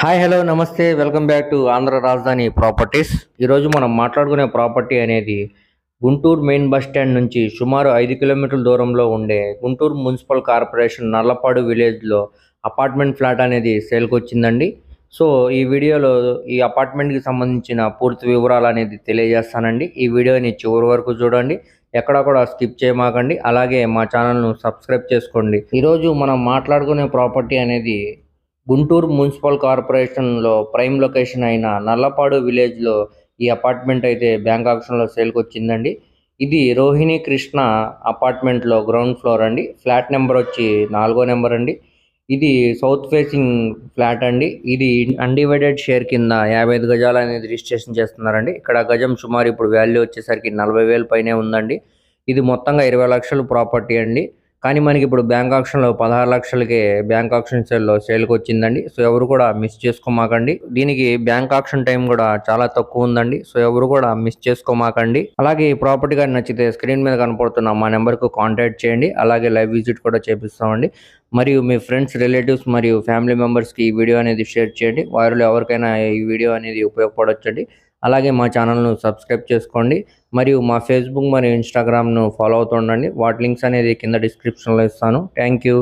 Hi hello నమస్తే. Welcome back to Andhra Rajadhani properties ఈరోజు మనం మాట్లాడుకునే ప్రాపర్టీ అనేది గుంటూరు మెయిన్ బస్ స్టాండ్ నుంచి సుమారు ఐదు కిలోమీటర్ల దూరంలో ఉండే గుంటూరు మున్సిపల్ కార్పొరేషన్ నల్లపాడు విలేజ్లో అపార్ట్మెంట్ ఫ్లాట్ అనేది సేల్కి వచ్చిందండి. సో ఈ వీడియోలో ఈ అపార్ట్మెంట్కి సంబంధించిన పూర్తి వివరాలు అనేది తెలియజేస్తానండి. ఈ వీడియోని చివరి వరకు చూడండి. ఎక్కడా కూడా స్కిప్ చేయమాకండి. అలాగే మా ఛానల్ను సబ్స్క్రైబ్ చేసుకోండి. ఈరోజు మనం మాట్లాడుకునే ప్రాపర్టీ అనేది గుంటూరు మున్సిపల్ కార్పొరేషన్లో ప్రైమ్ లొకేషన్ అయిన నల్లపాడు విలేజ్లో ఈ అపార్ట్మెంట్ అయితే బ్యాంక్ ఆప్షన్లో సేల్కి వచ్చిందండి ఇది రోహిణి కృష్ణ అపార్ట్మెంట్లో గ్రౌండ్ ఫ్లోర్ అండి. ఫ్లాట్ నెంబర్ వచ్చి నాలుగో నెంబర్ అండి. ఇది సౌత్ ఫేసింగ్ ఫ్లాట్ అండి. ఇది అన్డివైడెడ్ షేర్ కింద యాభై ఐదు గజాలు అనేది రిజిస్ట్రేషన్ చేస్తున్నారండి. ఇక్కడ గజం సుమారు ఇప్పుడు వాల్యూ వచ్చేసరికి నలభై వేలు పైనే ఉందండి. ఇది మొత్తంగా ఇరవై లక్షలు ప్రాపర్టీ అండి. కానీ మనకి ఇప్పుడు బ్యాంక్ ఆప్షన్లో పదహారు లక్షలకే బ్యాంక్ ఆప్షన్ సేల్లో సేల్కి వచ్చిందండి. సో ఎవరు కూడా మిస్ చేసుకోమాకండి. దీనికి బ్యాంక్ ఆప్షన్ టైం కూడా చాలా తక్కువ ఉందండి. సో ఎవరు కూడా మిస్ చేసుకోమాకండి. అలాగే ఈ ప్రాపర్టీ కానీ నచ్చితే స్క్రీన్ మీద కనపడుతున్న మా నెంబర్కు కాంటాక్ట్ చేయండి. అలాగే లైవ్ విజిట్ కూడా చేపిస్తామండి. మరియు మీ ఫ్రెండ్స్ రిలేటివ్స్ మరియు ఫ్యామిలీ మెంబర్స్కి ఈ వీడియో అనేది షేర్ చేయండి. వారిలో ఎవరికైనా ఈ వీడియో అనేది ఉపయోగపడవచ్చండి అలాగే మా ఛానల్ను సబ్స్క్రైబ్ చేసుకోండి. మరియు మా ఫేస్బుక్ మరియు ఇన్స్టాగ్రామ్ను ఫాలో అవుతుండండి వాటి లింక్స్ అనేది కింద డిస్క్రిప్షన్లో ఇస్తాను. Thank you.